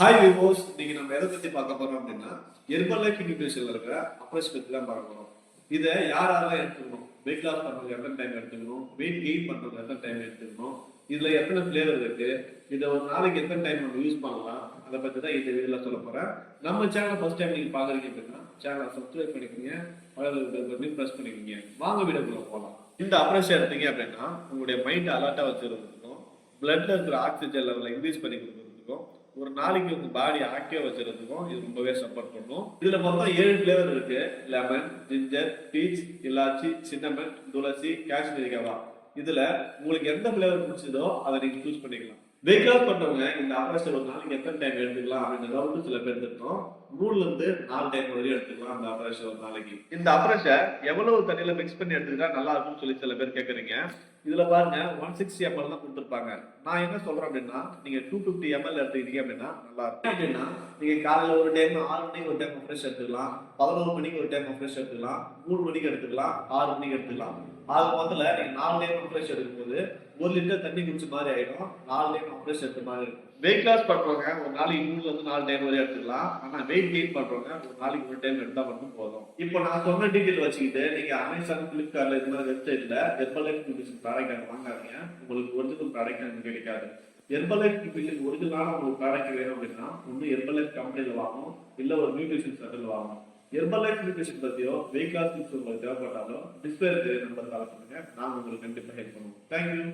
Hi விவோஸ் இன்னைக்கு நம்ம எதை பத்தி பார்க்க போறோம் அப்படின்னா எர்பல் லைஃப் நியூட்ரிஷன்ல இருக்கிற அப்ரோச் பத்தி தான் பார்க்க போறோம். இதை யார் யாரெல்லாம் எடுத்துக்கணும்? வெயிட் லாஸ் பண்றவங்க எத்தனை டைம் எடுத்துக்கணும்? வெயிட் கெயின் பண்றவங்க எத்தனை டைம் எடுத்துக்கணும்? இதுல எத்தனை ஃபிளேவர் இருக்கு? இதை ஒரு நாளைக்கு எத்தனை டைம் நம்ம யூஸ் பண்ணலாம்? அதை பத்தி தான் இந்த வீடியோல சொல்ல போறேன். நம்ம சேனலை ஃபர்ஸ்ட் டைம் நீங்க பாக்குறீங்க அப்படின்னா சேனலை சப்ஸ்கிரைப் பண்ணிக்கோங்க. பக்கத்துல ப்ரெஸ் பண்ணிக்கோங்க. வாங்க வீடியோக்குள்ள போகலாம் இந்த அப்ரோச் எடுத்தீங்க அப்படின்னா உங்களுடைய மைண்ட் அலர்ட்டா வச்சிருக்கிறதுக்கும் பிளட்ல இருக்கிற ஆக்சிஜன் லெவலை இன்க்ரீஸ் பண்ணி கொடுக்கறதுக்கும் ஒரு நாளைக்கு உங்க பாடி ஆக்டிவா வச்சிருக்கிறதுக்கும் இது ரொம்பவே சப்போர்ட் பண்ணும். இதுல மொத்தம் ஏழு ஃபிளேவர் இருக்கு. லெமன் ஜிஞ்சர் பீச் இலாச்சி சின்னமன் துளசி காஷ்மீரி கவா இதுல உங்களுக்கு எந்த ஃபிளேவர் பிடிச்சதோ அதை நீங்க சூஸ் பண்ணிக்கலாம். வெயிட் லாஸ் பண்றவங்க இந்த ஆபரேஷன் ஒரு நாளைக்கு எத்தனை டைம் எடுத்துக்கலாம் அப்படின்ற டவுட் சில பேர் இருக்கோம் மூணுல இருந்து நாலு டைம் வரையும் எடுத்துக்கலாம் அந்த ஆபரேஷன் ஒரு நாளைக்கு. இந்த ஆபரேஷன் எவ்வளவு தண்ணியில மிக்ஸ் பண்ணி எடுத்துக்கிட்டா நல்லா இருக்கும்னு சொல்லி சில பேர் கேக்குறீங்க. இதில் பாருங்க ஒன் சிக்ஸ்டி எம்எல் தான் கொடுத்துருப்பாங்க. நான் என்ன சொல்கிறேன் அப்படின்னா நீங்கள் டூ ஃபிஃப்டி எம்எல் எடுத்துக்கிட்டீங்க அப்படின்னா நல்லா இருக்கும். அப்படின்னா நீங்கள் காலையில் ஒரு டைம் ஆறு மணிக்கு ஒரு டைம் ஃப்ரெஷ் எடுத்துக்கலாம். பதினோரு மணிக்கு ஒரு டைம் ஃப்ரெஷ் எடுத்துக்கலாம். மூணு மணிக்கு எடுத்துக்கலாம். ஆறு மணிக்கு எடுத்துக்கலாம். ஆக மொத்தத்துல நீங்கள் நாலு டைம் ஃப்ரெஷ் எடுக்கும்போது ஒரு லிட்டர் தண்ணி குடிச்ச மாதிரி ஆயிடும். நாலு டைம் ஃப்ரெஷ் எடுத்த மாதிரி இருக்கும். வெயிட் லாஸ் பண்றவங்க ஒரு நாளைக்கு மூணுல இருந்து நாலு டைம் வரை எடுத்துக்கலாம். ஆனா வெயிட் கெயின் பண்றவங்க ஒரு நாளைக்கு ஒரு டைம் எடுத்தா மட்டும் போதும். இப்போ நான் சொன்ன டீட்டெயில் வச்சுக்கிட்டு நீங்க அமேசான் பிளிப்கார்ட்ல இது மாதிரி வெப்சைட்ல ஹெர்பலைஃப் நியூட்ரிஷன் ப்ராடக்ட் வாங்காதீங்க. உங்களுக்கு ஒரிஜினல் ப்ராடக்ட் கிடைக்காது. ஹெர்பலைஃப் நியூட்ரிஷன் ஒரிஜினலான உங்களுக்கு ப்ராடக்ட் வேணும் அப்படின்னா ஒன்று ஹெர்பலைஃப் கம்பெனியில் வாங்கணும் இல்ல ஒரு நியூட்ரிஷன் சென்டரில் வாங்கணும். ஹெர்பலைஃப் நியூட்ரிஷன் பற்றியோ வெயிட் லாஸ் டிப்ஸ் உங்களுக்கு தேவைப்பட்டாலோ டிஸ்பிளே நம்பர் கால் பண்ணுங்க. நாங்கள் உங்களுக்கு கண்டிப்பா ஹெல்ப் பண்ணுவோம் தேங்க்யூ